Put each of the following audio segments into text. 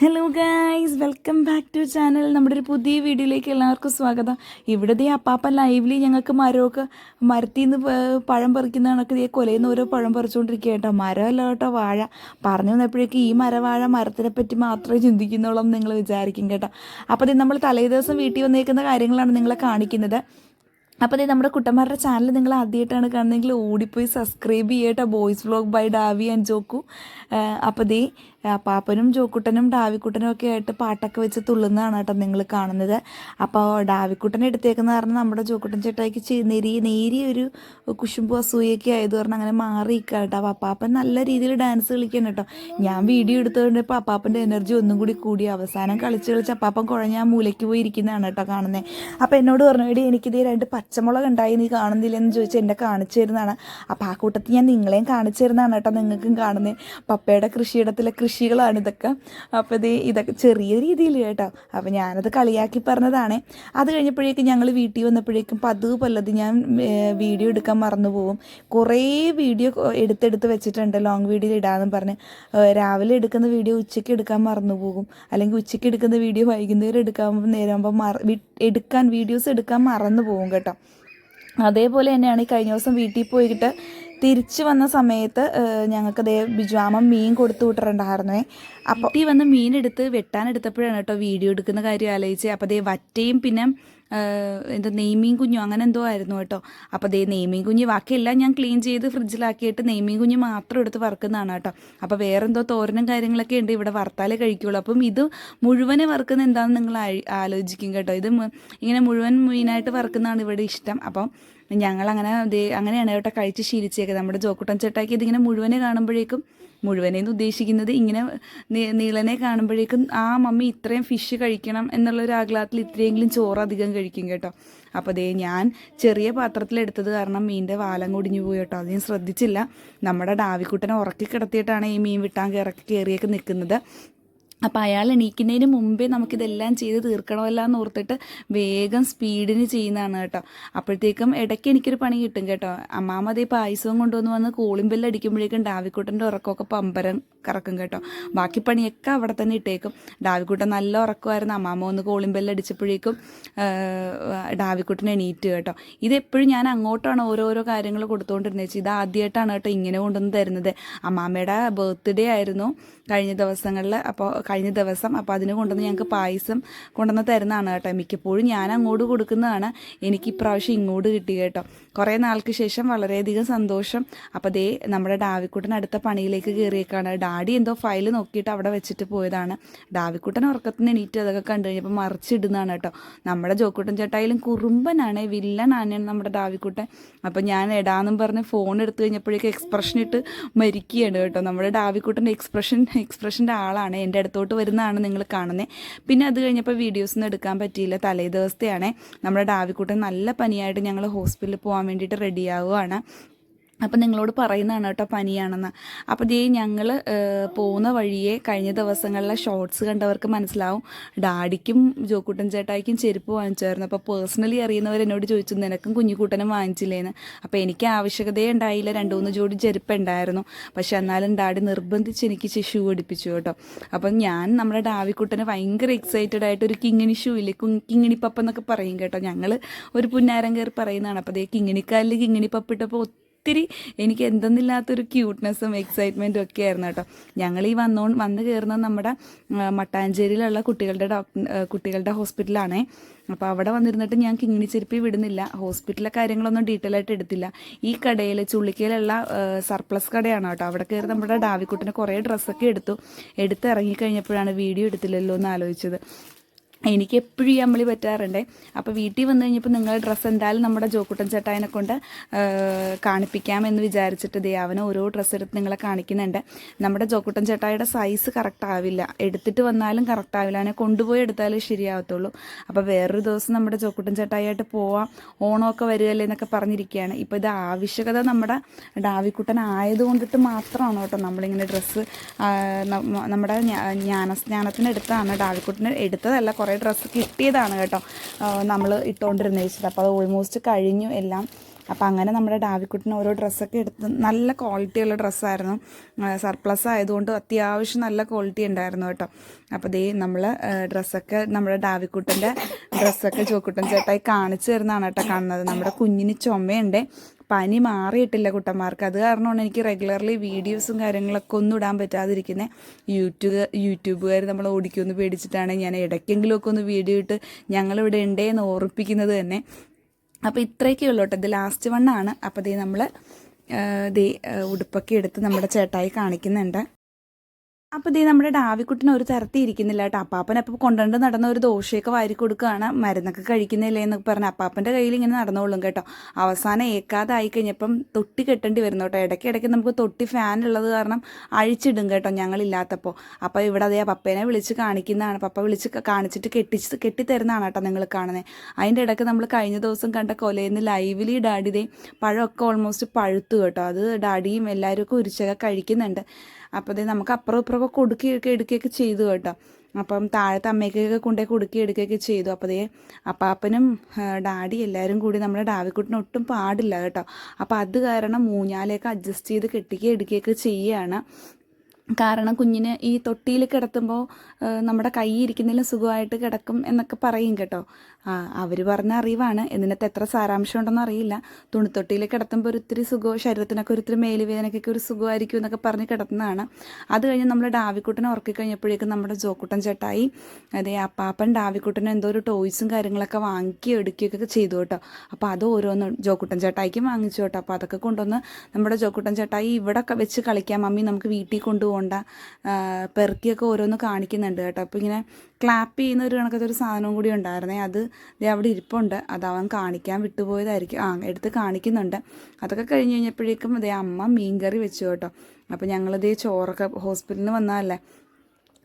Hello guys welcome back to channel നമ്മുടെ ഒരു പുതിയ വീഡിയോയിലേക്ക് എല്ലാവർക്കും സ്വാഗതം. ഇവിടെ ദേ അപ്പാപ്പ ലൈവ്ലി ഞങ്ങൾക്ക് മരമൊക്കെ മരത്തിൽ നിന്ന് പഴം പറിക്കുന്ന കണക്ക് ദേ കൊലയിൽ നിന്ന് ഓരോ പഴം പറിച്ചുകൊണ്ടിരിക്കുക കേട്ടോ മരമല്ല കേട്ടോ വാഴ. പറഞ്ഞു വന്നപ്പോഴേക്കും ഈ മരവാഴ മരത്തിനെ പറ്റി മാത്രമേ ചിന്തിക്കുന്നുള്ളൂ എന്ന് നിങ്ങൾ വിചാരിക്കും കേട്ടോ. അപ്പോൾ ഇത് നമ്മൾ തലേ ദിവസം വീട്ടിൽ വന്നേക്കുന്ന കാര്യങ്ങളാണ് നിങ്ങളെ കാണിക്കുന്നത്. അപ്പോൾ ദേ നമ്മുടെ കുട്ടന്മാരുടെ ചാനൽ നിങ്ങൾ ആദ്യമായിട്ടാണ് കാണുന്നതെങ്കിൽ ഓടിപ്പോയി സബ്സ്ക്രൈബ് ചെയ്യട്ടോ boys vlog by Davi and Joku അപ്പോൾ ദേ പാപ്പനും ജോക്കുട്ടനും ഡാവിക്കുട്ടനും ഒക്കെ ആയിട്ട് പാട്ടൊക്കെ വെച്ച് തുള്ളുന്നതാണ് കേട്ടോ നിങ്ങൾ കാണുന്നത്. അപ്പോൾ ഡാവിക്കുട്ടൻ എടുത്തേക്കുന്ന കാരണം നമ്മുടെ ജോക്കുട്ടൻ ചേട്ടായിക്ക് ചെ- നേരിയ ഒരു കുശുമ്പ് അസൂയൊക്കെ ആയത് കാരണം അങ്ങനെ മാറിയിരിക്കുക കേട്ടോ. അപ്പോൾ അപ്പാപ്പൻ നല്ല രീതിയിൽ ഡാൻസ് കളിക്കാൻ കേട്ടോ. ഞാൻ വീഡിയോ എടുത്തുകൊണ്ട് ഇപ്പോൾ അപ്പാപ്പന്റെ എനർജി ഒന്നും കൂടി കൂടി. അവസാനം കളിച്ച് കളിച്ച് അപ്പാപ്പൻ കുഴഞ്ഞ മൂലയ്ക്ക് പോയി ഇരിക്കുന്നതാണ് കേട്ടോ കാണുന്നത് അപ്പോൾ എന്നോട് പറഞ്ഞു വേണ്ടി എനിക്കിത് രണ്ട് പച്ചമുളക് ഉണ്ടായി നീ കാണുന്നില്ലെന്ന് ചോദിച്ചാൽ എന്നെ കാണിച്ചു തരുന്നതാണ്. അപ്പോൾ ആ കൂട്ടത്തിൽ ഞാൻ നിങ്ങളെയും കാണിച്ചു തരുന്നതാണ് കേട്ടോ നിങ്ങൾക്കും കാണുന്നത് പപ്പയുടെ കൃഷിയിടത്തിലെ കൃഷികളാണ് ഇതൊക്കെ. അപ്പോൾ ഇത് ഇതൊക്കെ ചെറിയ രീതിയിൽ കേട്ടോ. അപ്പോൾ ഞാനത് കളിയാക്കി പറഞ്ഞതാണ്. അത് കഴിഞ്ഞപ്പോഴേക്കും ഞങ്ങൾ വീട്ടിൽ വന്നപ്പോഴേക്കും പതിവ് പല്ലത് ഞാൻ വീഡിയോ എടുക്കാൻ മറന്നു പോകും കുറേ വീഡിയോ എടുത്തെടുത്ത് വെച്ചിട്ടുണ്ട്. ലോങ് വീഡിയോ ഇടാമെന്ന് പറഞ്ഞ്. രാവിലെ എടുക്കുന്ന വീഡിയോ ഉച്ചയ്ക്ക് എടുക്കാൻ മറന്നു പോകും. അല്ലെങ്കിൽ ഉച്ചയ്ക്ക് എടുക്കുന്ന വീഡിയോ വൈകുന്നേരം എടുക്കാൻ നേരമാകുമ്പോൾ മറ എടുക്കാൻ വീഡിയോസ് എടുക്കാൻ മറന്നു പോകും കേട്ടോ. അതേപോലെ തന്നെയാണ് ഈ കഴിഞ്ഞ ദിവസം വീട്ടിൽ പോയിട്ട് തിരിച്ചു വന്ന സമയത്ത് ഞങ്ങൾക്ക് ദേ ബിജുവാമ മീൻ കൊടുത്തു വിട്ടിട്ടുണ്ടായിരുന്നേ. അപ്പോൾ ഈ വന്ന് മീൻ എടുത്ത് വെട്ടാനെടുത്തപ്പോഴാണ് കേട്ടോ വീഡിയോ എടുക്കുന്ന കാര്യം ആലോചിച്ച് അപ്പോൾ ദേ വറ്റയും പിന്നെ എന്താ നെയ്മീൻ കുഞ്ഞു അങ്ങനെ എന്തോ ആയിരുന്നു കേട്ടോ. അപ്പോൾ ദേ നെയ്മീൻ കുഞ്ഞ് ബാക്കിയെല്ലാം ഞാൻ ക്ലീൻ ചെയ്ത് ഫ്രിഡ്ജിലാക്കിയിട്ട് നെയ്മീൻ കുഞ്ഞ് മാത്രം എടുത്ത് വറുക്കുന്നതാണ് കേട്ടോ. അപ്പോൾ വേറെന്തോ തോരനും കാര്യങ്ങളൊക്കെ ഉണ്ട് ഇവിടെ വറുത്താലേ കഴിക്കുള്ളൂ. അപ്പം ഇത് മുഴുവനെ വറുക്കുന്ന എന്താണെന്ന് നിങ്ങൾ ആലോചിക്കും കേട്ടോ. ഇത് ഇങ്ങനെ മുഴുവൻ മീനായിട്ട് വറുക്കുന്നതാണ് ഇവിടെ ഇഷ്ടം. അപ്പം ദേ അങ്ങനെയാണ് കേട്ടോ കഴിച്ച് ശീലിച്ചേക്കുന്നത്. നമ്മുടെ ജോക്കുട്ടൻ ചേട്ടാക്കി ഇതിങ്ങനെ മുഴുവനെ കാണുമ്പോഴേക്കും മുഴുവനെന്ന് ഉദ്ദേശിക്കുന്നത് ഇങ്ങനെ നീളനെ കാണുമ്പോഴേക്കും ആ മമ്മി ഇത്രയും ഫിഷ് കഴിക്കണം എന്നുള്ളൊരു ആഗ്ലാഹത്തിൽ ഇത്രയെങ്കിലും ചോറ് അധികം കഴിക്കും കേട്ടോ. അപ്പോൾ അതേ ഞാൻ ചെറിയ പാത്രത്തിലെടുത്തത് കാരണം മീനിന്റെ വാലം കൊടിഞ്ഞു പോയി കേട്ടോ. അത് ഞാൻ ശ്രദ്ധിച്ചില്ല. നമ്മുടെ ഡാവിക്കുട്ടനെ ഉറക്കി കിടത്തിയിട്ടാണ് ഈ മീൻ വിട്ടാൻ കയറി കയറിയൊക്കെ നിൽക്കുന്നത്. അപ്പോൾ അയാൾ എണീക്കുന്നതിന് മുമ്പേ നമുക്കിതെല്ലാം ചെയ്ത് തീർക്കണമല്ലോ എന്ന് ഓർത്തിട്ട് വേഗം സ്പീഡിന് ചെയ്യുന്നതാണ് കേട്ടോ. അപ്പോഴത്തേക്കും ഇടയ്ക്ക് എനിക്കൊരു പണി കിട്ടും കേട്ടോ. അമ്മാമ്മ അതേ പായസവും കൊണ്ടുവന്ന് വന്ന് കോളിംബെല്ലടിക്കുമ്പോഴേക്കും ഡാവിക്കുട്ടന്റെ ഉറക്കമൊക്കെ പമ്പരം. കറക്കും കേട്ടോ. ബാക്കി പണിയൊക്കെ അവിടെ തന്നെ ഇട്ടേക്കും. ഡാവിക്കുട്ടൻ നല്ല ഉറക്കമായിരുന്നു. അമ്മാമ ഒന്ന് അടിച്ചപ്പോഴേക്കും ഡാവിക്കുട്ടൻ എണീറ്റ് കേട്ടോ. ഇതെപ്പോഴും ഞാൻ അങ്ങോട്ടാണ് ഓരോരോ കാര്യങ്ങൾ കൊടുത്തുകൊണ്ടിരുന്നത് ഇത് ആദ്യമായിട്ടാണ് കേട്ടോ ഇങ്ങനെ കൊണ്ടുവന്ന് തരുന്നത്. അമ്മാമ്മയുടെ ബർത്ത്ഡേ ആയിരുന്നു കഴിഞ്ഞ ദിവസങ്ങളിൽ. അപ്പോൾ കഴിഞ്ഞ ദിവസം. അപ്പോൾ അതിന് കൊണ്ടുവന്ന് ഞങ്ങൾക്ക് പായസം കൊണ്ടുവന്ന് തരുന്നതാണ് കേട്ടോ. മിക്കപ്പോഴും ഞാൻ അങ്ങോട്ട് കൊടുക്കുന്നതാണ്. എനിക്ക് ഇപ്രാവശ്യം ഇങ്ങോട്ട് കിട്ടി കേട്ടോ. കുറേ നാൾക്ക് ശേഷം വളരെയധികം സന്തോഷം. അപ്പോൾ ദേ നമ്മുടെ ഡാവിക്കുട്ടൻ അടുത്ത പണിയിലേക്ക് കയറിയേക്കാണ്. ഡാഡി എന്തോ ഫയൽ നോക്കിയിട്ട് അവിടെ വെച്ചിട്ട് പോയതാണ്. ഡാവിക്കുട്ടൻ ഉറക്കത്തിന് എണീറ്റ് അതൊക്കെ കണ്ടു കഴിഞ്ഞപ്പോൾ മറിച്ചിടുന്നതാണ് കേട്ടോ. നമ്മുടെ ജോക്കുട്ടൻ ചേട്ടായാലും കുറുമ്പനാണ് വില്ലനാണ് നമ്മുടെ ഡാവിക്കുട്ടൻ. അപ്പോൾ ഞാൻ എടാന്നും പറഞ്ഞ് ഫോൺ എടുത്തു കഴിഞ്ഞപ്പോഴേക്കും എക്സ്പ്രഷൻ ഇട്ട് മരിക്കുകയാണ് കേട്ടോ. നമ്മുടെ ഡാവിക്കുട്ടന്റെ എക്സ്പ്രഷൻ എക്സ്പ്രഷന്റെ ആളാണ്. എന്റെ അടുത്തോട്ട് വരുന്നതാണ് നിങ്ങൾ കാണുന്നത് പിന്നെ അത് കഴിഞ്ഞപ്പോൾ വീഡിയോസൊന്നും എടുക്കാൻ പറ്റിയില്ല. തലേ ദിവസത്തെയാണ് നമ്മുടെ ഡാവിക്കുട്ടൻ നല്ല പനിയായിട്ട് ഞങ്ങൾ ഹോസ്പിറ്റലിൽ പോകാൻ വേണ്ടിയിട്ട് റെഡിയാവുകയാണ് അപ്പം നിങ്ങളോട് പറയുന്നതാണ് കേട്ടോ പനിയാണെന്ന്. അപ്പോൾ ദേ ഞങ്ങൾ പോകുന്ന വഴിയെ കഴിഞ്ഞ ദിവസങ്ങളിലെ ഷോർട്സ് കണ്ടവർക്ക് മനസ്സിലാവും. ഡാഡിക്കും ജോക്കുട്ടൻ ചേട്ടായിക്കും ചെരുപ്പ് വാങ്ങിച്ചായിരുന്നു അപ്പോൾ പേഴ്സണലി അറിയുന്നവർ എന്നോട് ചോദിച്ചു നിനക്കും കുഞ്ഞിക്കൂട്ടനും വാങ്ങിച്ചില്ലേന്ന്? അപ്പോൾ എനിക്ക് ആവശ്യകതയേ ഉണ്ടായില്ല. രണ്ട് മൂന്ന് ജോഡി ചെരുപ്പ് ഉണ്ടായിരുന്നു. പക്ഷെ എന്നാലും ഡാഡി നിർബന്ധിച്ച് എനിക്ക് ഷൂ പഠിപ്പിച്ചു കേട്ടോ. അപ്പം ഞാൻ നമ്മുടെ ഡാവിക്കുട്ടന് ഭയങ്കര എക്സൈറ്റഡ് ആയിട്ട് ഒരു കിങ്ങിണി ഷൂ ഇല്ലേ? കുങ് കിങ്ങിണി പപ്പ് എന്നൊക്കെ പറയും കേട്ടോ. ഞങ്ങൾ ഒരു പുന്നാരം കയറി പറയുന്നതാണ്. അപ്പോൾ അതേ കിങ്ങിണിക്കാലിൽ കിങ്ങിണി പപ്പ് ഇട്ടപ്പോൾ ഒത്തിരി എനിക്ക് എന്തെന്നില്ലാത്തൊരു ക്യൂട്ട്നെസ്സും എക്സൈറ്റ്മെന്റും ഒക്കെ ആയിരുന്നു കേട്ടോ. ഞങ്ങൾ ഈ വന്നോ വന്ന് കയറുന്ന നമ്മുടെ മട്ടാഞ്ചേരിയിലുള്ള കുട്ടികളുടെ ഡോക്ടർ കുട്ടികളുടെ ഹോസ്പിറ്റലാണേ. അപ്പോൾ അവിടെ വന്നിരുന്നിട്ട് ഞാൻ കിങ്ങിണി ചെരുപ്പി വിടുന്നില്ല. ഹോസ്പിറ്റലിലെ കാര്യങ്ങളൊന്നും ഡീറ്റെയിൽ ആയിട്ട് എടുത്തില്ല. ഈ കടയിൽ ചുള്ളിക്കയിലുള്ള സർപ്ലസ് കടയാണ് കേട്ടോ. അവിടെ കയറി നമ്മുടെ ഡാവിക്കുട്ടിന് കുറേ ഡ്രസ്സൊക്കെ എടുത്തു എടുത്ത്. ഇറങ്ങിക്കഴിഞ്ഞപ്പോഴാണ് വീഡിയോ എടുത്തില്ലല്ലോ എന്ന് ആലോചിച്ചത്. എനിക്ക് എപ്പോഴും ഈ അമ്മളി പറ്റാറുണ്ട്. അപ്പോൾ വീട്ടിൽ വന്നു കഴിഞ്ഞപ്പോൾ നിങ്ങൾ ഡ്രസ്സ് എന്തായാലും നമ്മുടെ ജോക്കുട്ടൻ ചേട്ടായനെ കൊണ്ട് കാണിപ്പിക്കാമെന്ന് വിചാരിച്ചിട്ട് ദേ അവനെ ഓരോ ഡ്രസ്സ് എടുത്ത് നിങ്ങളെ കാണിക്കുന്നുണ്ട്. നമ്മുടെ ജോക്കുട്ടൻ ചേട്ടായുടെ സൈസ് കറക്റ്റ് ആവില്ല. എടുത്തിട്ട് വന്നാലും കറക്റ്റ് ആവില്ല. അവനെ കൊണ്ടുപോയി എടുത്താലേ ശരിയാവത്തുള്ളൂ. അപ്പോൾ വേറൊരു ദിവസം നമ്മുടെ ജോക്കുട്ടൻ ചേട്ടായിട്ട് പോവാം. ഓണമൊക്കെ വരികയല്ലേ എന്നൊക്കെ പറഞ്ഞിരിക്കുകയാണ്. ഇപ്പോൾ ഇത് ആവശ്യകത നമ്മുടെ ഡാവിക്കുട്ടൻ ആയതുകൊണ്ടിട്ട് മാത്രമാണ് കേട്ടോ. നമ്മളിങ്ങനെ ഡ്രസ്സ് നമ്മുടെ ജ്ഞാനസ്നാനത്തിനെടുത്താണ് ഡാവിക്കുട്ടൻ എടുത്തതല്ല കുറേ ഡ്രസ്സ് കിട്ടിയതാണ് കേട്ടോ. നമ്മൾ ഇട്ടുകൊണ്ടിരുന്ന വെച്ചത്. അപ്പോൾ അത് ഓൾമോസ്റ്റ് കഴിഞ്ഞു എല്ലാം. അപ്പോൾ അങ്ങനെ നമ്മുടെ ഡാവിക്കുട്ടിന് ഓരോ ഡ്രസ്സൊക്കെ എടുത്ത് നല്ല ക്വാളിറ്റിയുള്ള ഡ്രസ്സായിരുന്നു സർപ്ലസ് ആയതുകൊണ്ട് അത്യാവശ്യം നല്ല ക്വാളിറ്റി ഉണ്ടായിരുന്നു കേട്ടോ. അപ്പോൾ ദേ നമ്മൾ ഡ്രസ്സൊക്കെ നമ്മുടെ ഡാവിക്കുട്ടന്റെ ഡ്രസ്സൊക്കെ ചോക്കുട്ടൻ ചേട്ടായി കാണിച്ചു തരുന്നതാണ് കേട്ടോ കാണുന്നത്. നമ്മുടെ കുഞ്ഞിന് ചുമയുണ്ട്. പനി മാറിയിട്ടില്ല കുട്ടന്മാർക്ക്. അത് കാരണമാണ് എനിക്ക് റെഗുലർലി വീഡിയോസും കാര്യങ്ങളൊക്കെ ഒന്നും ഇടാൻ പറ്റാതിരിക്കുന്നത് യൂട്യൂബ് യൂട്യൂബുകാർ നമ്മൾ ഓടിക്കുമെന്ന് പേടിച്ചിട്ടാണ് ഞാൻ ഇടയ്ക്കെങ്കിലുമൊക്കെ ഒന്ന് വീഡിയോ ഇട്ട് ഞങ്ങളിവിടെ ഉണ്ടേ എന്ന് ഓർപ്പിക്കുന്നത് തന്നെ. അപ്പോൾ ഇത്രയൊക്കെ ഉള്ളൂ കേട്ടോ. ഇത് ലാസ്റ്റ് വണ്ണാണ് അപ്പോൾ ദേ നമ്മൾ ഉടുപ്പൊക്കെ എടുത്ത് നമ്മുടെ ചേട്ടായി കാണിക്കുന്നുണ്ട്. അപ്പോൾ ഇതേ നമ്മുടെ ഡാവിക്കുട്ടിന് ഒരു തരത്തിൽ ഇരിക്കുന്നില്ല കേട്ടോ. അപ്പാപ്പൻ അപ്പോൾ കൊണ്ടുകൊണ്ട് നടന്ന ഒരു ദോശയൊക്കെ വാരി കൊടുക്കുകയാണ്. മരുന്നൊക്കെ കഴിക്കുന്നില്ലേ എന്നൊക്കെ പറഞ്ഞ് അപ്പാപ്പന്റെ കയ്യിൽ ഇങ്ങനെ നടന്നോളും കേട്ടോ. അവസാനം ഏക്കാതായി കഴിഞ്ഞപ്പം തൊട്ടി കെട്ടേണ്ടി വരുന്നു കേട്ടോ. ഇടയ്ക്ക് ഇടയ്ക്ക് നമുക്ക് തൊട്ടി ഫാൻ ഉള്ളത് കാരണം അഴിച്ചിടും കേട്ടോ ഞങ്ങളില്ലാത്തപ്പോൾ അപ്പോൾ ഇവിടെ അതേ പപ്പേനെ വിളിച്ച് കാണിക്കുന്നതാണ്. പപ്പ വിളിച്ച് കാണിച്ചിട്ട് കെട്ടിച്ച് കെട്ടിത്തരുന്നതാണ് കേട്ടോ നിങ്ങൾ കാണുന്നത് അതിന്റെ ഇടയ്ക്ക് നമ്മൾ കഴിഞ്ഞ ദിവസം കണ്ട കൊലയിന്ന് ലൈവിലി ഡാഡിതേ പഴമൊക്കെ ഓൾമോസ്റ്റ് പഴുത്തു കേട്ടോ. അത് ഡാഡിയും എല്ലാവരും ഒക്കെ ഉരിച്ചൊക്കെ കഴിക്കുന്നുണ്ട്. അപ്പോൾ ഇത് നമുക്ക് അപ്പുറം ഇപ്പുറമൊക്കെ കൊടുക്കുകയൊക്കെ എടുക്കുകയൊക്കെ ചെയ്തു കേട്ടോ. അപ്പം താഴത്തെ അമ്മയ്ക്കൊക്കെ കൊണ്ടേ കൊടുക്കി എടുക്കുകയൊക്കെ ചെയ്തു. അപ്പോൾ അതേ അപ്പാപ്പനും ഡാഡി എല്ലാവരും കൂടി നമ്മുടെ ഡാവിക്കുട്ടിന് ഒട്ടും പാടില്ല കേട്ടോ. അപ്പോൾ അത് കാരണം മൂഞ്ഞാലയൊക്കെ അഡ്ജസ്റ്റ് ചെയ്ത് കെട്ടിക്കുക എടുക്കുകയൊക്കെ ചെയ്യുകയാണ്. കാരണം കുഞ്ഞിന് ഈ തൊട്ടിയിൽ കിടത്തുമ്പോൾ നമ്മുടെ കൈ ഇരിക്കുന്നതിലും സുഖമായിട്ട് കിടക്കും എന്നൊക്കെ പറയും കേട്ടോ. ആ അവർ പറഞ്ഞ അറിവാണ്. ഇതിനകത്ത് എത്ര സാരാംശം ഉണ്ടെന്ന് അറിയില്ല. തുണിത്തൊട്ടിയിൽ കിടത്തുമ്പോൾ ഒരിത്തിരി സുഖം ശരീരത്തിനൊക്കെ ഒരിത്തിരി മേലുവേദനയ്ക്കൊക്കെ ഒരു സുഖമായിരിക്കും എന്നൊക്കെ പറഞ്ഞ് കിടത്തുന്നതാണ്. അത് കഴിഞ്ഞ് നമ്മൾ ഡാവിക്കുട്ടനെ ഉറക്കി കഴിഞ്ഞപ്പോഴേക്കും നമ്മുടെ ജോക്കുട്ടൻ ചേട്ടായി അതെ അപ്പാപ്പൻ ഡാവിക്കുട്ടനെ എന്തോ ഒരു ടോയ്സും കാര്യങ്ങളൊക്കെ വാങ്ങി എടുക്കുകയൊക്കെ ചെയ്തു കേട്ടോ. അപ്പോൾ അത് ഓരോന്ന് ജോക്കുട്ടൻ ചേട്ടായിക്കും വാങ്ങിച്ചു കേട്ടോ. അപ്പോൾ അതൊക്കെ കൊണ്ടുവന്ന് നമ്മുടെ ജോക്കുട്ടൻ ചേട്ടായി ഇവിടെ വെച്ച് കളിക്കാം. മമ്മി നമുക്ക് വീട്ടിൽ കൊണ്ടുപോകണ്ട പെറുക്കിയൊക്കെ ഓരോന്ന് കാണിക്കുന്നുണ്ട് കേട്ടോ. അപ്പോൾ ഇങ്ങനെ ക്ലാപ്പ് ചെയ്യുന്ന ഒരു കണക്കത്തെ ഒരു സാധനവും കൂടി ഉണ്ടായിരുന്നേ. അത് അവിടെ ഇരിപ്പുണ്ട്. അത് അവൻ കാണിക്കാൻ വിട്ടുപോയതായിരിക്കും. ആ എടുത്ത് കാണിക്കുന്നുണ്ട്. അതൊക്കെ കഴിഞ്ഞ് കഴിഞ്ഞപ്പോഴേക്കും അതേ അമ്മ മീൻകറി വെച്ചു കേട്ടോ. അപ്പോൾ ഞങ്ങളിതേ ചോറൊക്കെ ഹോസ്പിറ്റലിൽ വന്നതല്ലേ?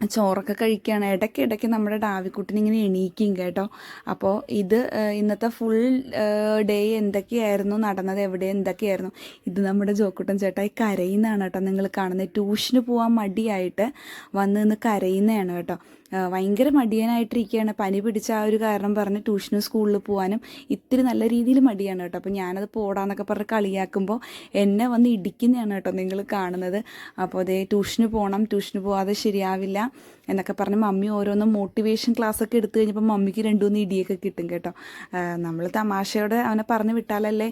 ചോറൊക്കെ കഴിക്കുകയാണ് ഇടയ്ക്ക് ഇടയ്ക്ക് നമ്മുടെ ഡാവിക്കുട്ടിന് ഇങ്ങനെ എണീക്കും കേട്ടോ. അപ്പോൾ ഇത് ഇന്നത്തെ ഫുൾ ഡേ എന്തൊക്കെയായിരുന്നു? നടന്നത് എവിടെ? എന്തൊക്കെയായിരുന്നു? ഇത് നമ്മുടെ ജോക്കുട്ടൻ ചേട്ടായി കരയുന്നതാണ് കേട്ടോ. നിങ്ങൾ കാണുന്നത് ട്യൂഷന് പോകാൻ മടിയായിട്ട് വന്ന് നിന്ന് കരയുന്നതാണ് കേട്ടോ. ഭയങ്കര മടിയനായിട്ടിരിക്കുകയാണ് പനി പിടിച്ച ആ ഒരു കാരണം പറഞ്ഞ് ട്യൂഷനും സ്കൂളിൽ പോകാനും ഇത്തിരി നല്ല രീതിയിൽ മടിയാണ് കേട്ടോ. അപ്പോൾ ഞാനത് പോടാന്നൊക്കെ പറഞ്ഞ് കളിയാക്കുമ്പോൾ എന്നെ വന്ന് ഇടിക്കുന്നതാണ് കേട്ടോ നിങ്ങൾ കാണുന്നത്. അപ്പോൾ അതേ ട്യൂഷന് പോകണം ട്യൂഷന് പോകാതെ ശരിയാവില്ല എന്നൊക്കെ പറഞ്ഞ് മമ്മി ഓരോന്നും മോട്ടിവേഷൻ ക്ലാസ് ഒക്കെ എടുത്തു കഴിഞ്ഞപ്പോൾ മമ്മിക്ക് രണ്ടു മൂന്ന് ഇടിയൊക്കെ കിട്ടും കേട്ടോ. നമ്മൾ തമാശയോടെ അവനെ പറഞ്ഞ് വിട്ടാലല്ലേ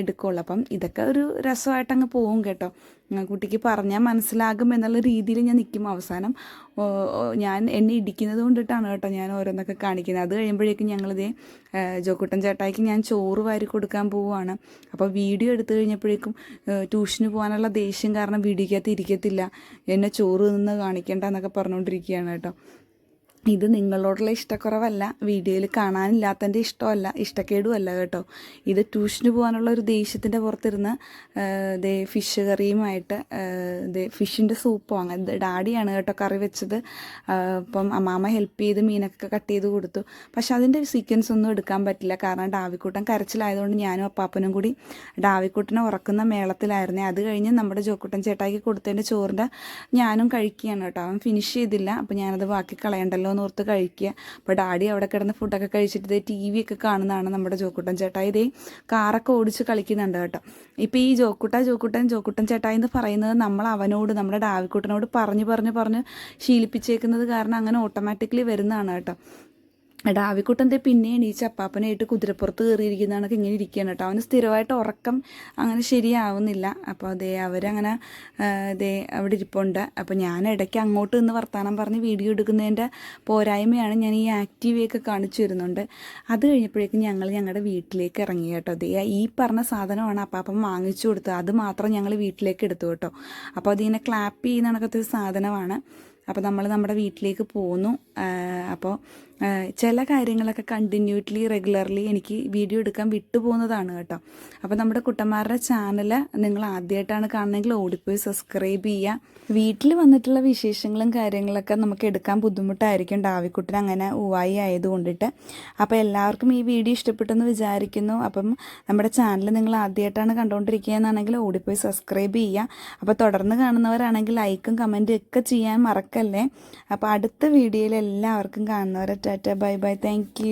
എടുക്കുള്ളൂ. അപ്പം ഇതൊക്കെ ഒരു രസമായിട്ട് അങ്ങ് പോകും കേട്ടോ. കുട്ടിക്ക് പറഞ്ഞാൽ മനസ്സിലാകും എന്നുള്ള രീതിയിൽ ഞാൻ നിൽക്കും അവസാനം. ഞാൻ എന്നെ ഇടിക്കുന്നത് കൊണ്ടിട്ടാണ് കേട്ടോ ഞാൻ ഓരോന്നൊക്കെ കാണിക്കുന്നത്. അത് കഴിയുമ്പോഴേക്കും ഞങ്ങളിതേ ജോക്കുട്ടൻ ചേട്ടായിക്ക് ഞാൻ ചോറ് വാരി കൊടുക്കാൻ പോവുകയാണ്. അപ്പോൾ വീഡിയോ എടുത്തു കഴിഞ്ഞപ്പോഴേക്കും ട്യൂഷന് പോകാനുള്ള ദേഷ്യം കാരണം വീഡിയോക്കകത്ത് ഇരിക്കത്തില്ല. എന്നെ ചോറ് നിന്ന് കാണിക്കേണ്ട എന്നൊക്കെ പറഞ്ഞുകൊണ്ടിരിക്കുകയാണ് കേട്ടോ. ഇത് നിങ്ങളോടുള്ള ഇഷ്ടക്കുറവല്ല വീഡിയോയിൽ കാണാനില്ലാത്തതിന്റെ ഇഷ്ടമല്ല ഇഷ്ടക്കേടുമല്ല കേട്ടോ. ഇത് ട്യൂഷന് പോകാനുള്ള ഒരു ദേഷ്യത്തിന്റെ പുറത്തിരുന്ന് ദേ ഫിഷ് കറിയുമായിട്ട് ദേ ഫിഷിന്റെ സൂപ്പോ അങ്ങനെ ഡാഡിയാണ് കേട്ടോ കറി വെച്ചത്. അപ്പം അമ്മാമ്മ ഹെൽപ്പ് ചെയ്ത് മീനൊക്കെ കട്ട് ചെയ്ത് കൊടുത്തു. പക്ഷെ അതിന്റെ സീക്വൻസ് ഒന്നും എടുക്കാൻ പറ്റില്ല. കാരണം ഡാവിക്കൂട്ടൻ കരച്ചിലായതുകൊണ്ട് ഞാനും അപ്പാപ്പനും കൂടി ഡാവിക്കൂട്ടനെ ഉറക്കുന്ന മേളത്തിലായിരുന്നേ. അത് കഴിഞ്ഞ് നമ്മുടെ ജോക്കുട്ടൻ ചേട്ടാക്കി കൊടുത്തതിന്റെ ചോറിന്റെ ഞാനും കഴിക്കുകയാണ് കേട്ടോ. അവൻ ഫിനിഷ് ചെയ്തില്ല. അപ്പോൾ ഞാനത് ബാക്കി കളയണ്ടല്ലോ എന്ന് ഓർത്ത് കഴിക്കുക. അപ്പോൾ ഡാഡി അവിടെ കിടന്ന് ഫുഡൊക്കെ കഴിച്ചിട്ട് ടി വി ഒക്കെ കാണുന്നതാണ് നമ്മുടെ ജോക്കുട്ടൻ ചേട്ടായി. ഇതേ കാറൊക്കെ ഓടിച്ച് കളിക്കുന്നുണ്ട് കേട്ടോ. ഇപ്പോൾ ഈ ജോക്കുട്ട ജോക്കുട്ടൻ ജോക്കുട്ടൻ ചേട്ടായി എന്ന് പറയുന്നത് നമ്മൾ അവനോട് നമ്മുടെ ഡാവിക്കുട്ടനോട് പറഞ്ഞു പറഞ്ഞു പറഞ്ഞ് ശീലിപ്പിച്ചേക്കുന്നത് കാരണം അങ്ങനെ ഓട്ടോമാറ്റിക്കലി വരുന്നതാണ് കേട്ടോ. ഡാവിക്കുട്ടന്റെ പിന്നെ എണീച്ച് അപ്പാപ്പനായിട്ട് കുതിരപ്പുറത്ത് കയറിയിരിക്കുന്നതാണൊക്കെ ഇങ്ങനെ ഇരിക്കുകയാണ് കേട്ടോ. അവന് സ്ഥിരമായിട്ട് ഉറക്കം അങ്ങനെ ശരിയാവുന്നില്ല. അപ്പോൾ അതേ അവരങ്ങനെ ദേ അവിടെ ഇരിപ്പുണ്ട്. അപ്പോൾ ഞാൻ ഇടയ്ക്ക് അങ്ങോട്ട് നിന്ന് വർത്തമാനം പറഞ്ഞ് വീഡിയോ എടുക്കുന്നതിന്റെ പോരായ്മയാണ് ഞാൻ ഈ ആക്റ്റീവയൊക്കെ കാണിച്ചു വരുന്നുണ്ട് അത് കഴിഞ്ഞപ്പോഴേക്കും ഞങ്ങൾ ഞങ്ങളുടെ വീട്ടിലേക്ക് ഇറങ്ങി കേട്ടോ. ദേ ഈ പറഞ്ഞ സാധനമാണ് അപ്പാപ്പൻ വാങ്ങിച്ചു കൊടുത്തത്. അത് മാത്രം ഞങ്ങൾ വീട്ടിലേക്ക് എടുത്തു കേട്ടോ. അപ്പോൾ അതിങ്ങനെ ക്ലാപ്പ് ചെയ്യുന്ന കണക്കത്തൊരു സാധനമാണ്. അപ്പോൾ നമ്മൾ നമ്മുടെ വീട്ടിലേക്ക് പോന്നു. അപ്പോൾ ചില കാര്യങ്ങളൊക്കെ കണ്ടിന്യൂട്ട്ലി റെഗുലർലി എനിക്ക് വീഡിയോ എടുക്കാൻ വിട്ടുപോകുന്നതാണ് കേട്ടോ. അപ്പോൾ നമ്മുടെ കുട്ടന്മാരുടെ ചാനൽ നിങ്ങൾ ആദ്യമായിട്ടാണ് കാണുന്നതെങ്കിൽ ഓടിപ്പോയി സബ്സ്ക്രൈബ് ചെയ്യുക വീട്ടിൽ വന്നിട്ടുള്ള വിശേഷങ്ങളും കാര്യങ്ങളൊക്കെ നമുക്ക് എടുക്കാൻ ബുദ്ധിമുട്ടായിരിക്കും. ഡാവിക്കുട്ടൻ അങ്ങനെ ഉവായി ആയതുകൊണ്ടിട്ട് അപ്പോൾ എല്ലാവർക്കും ഈ വീഡിയോ ഇഷ്ടപ്പെട്ടെന്ന് വിചാരിക്കുന്നു. അപ്പം നമ്മുടെ ചാനൽ നിങ്ങൾ ആദ്യമായിട്ടാണ് കണ്ടുകൊണ്ടിരിക്കുക എന്നാണെങ്കിൽ ഓടിപ്പോയി സബ്സ്ക്രൈബ് ചെയ്യുക അപ്പോൾ തുടർന്ന് കാണുന്നവരാണെങ്കിൽ ലൈക്കും കമന്റും ഒക്കെ ചെയ്യാൻ മറക്കല്ലേ അപ്പോൾ അടുത്ത വീഡിയോയിൽ എല്ലാവർക്കും കാണുന്നവരെ ടാറ്റ ബൈ ബൈ. താങ്ക്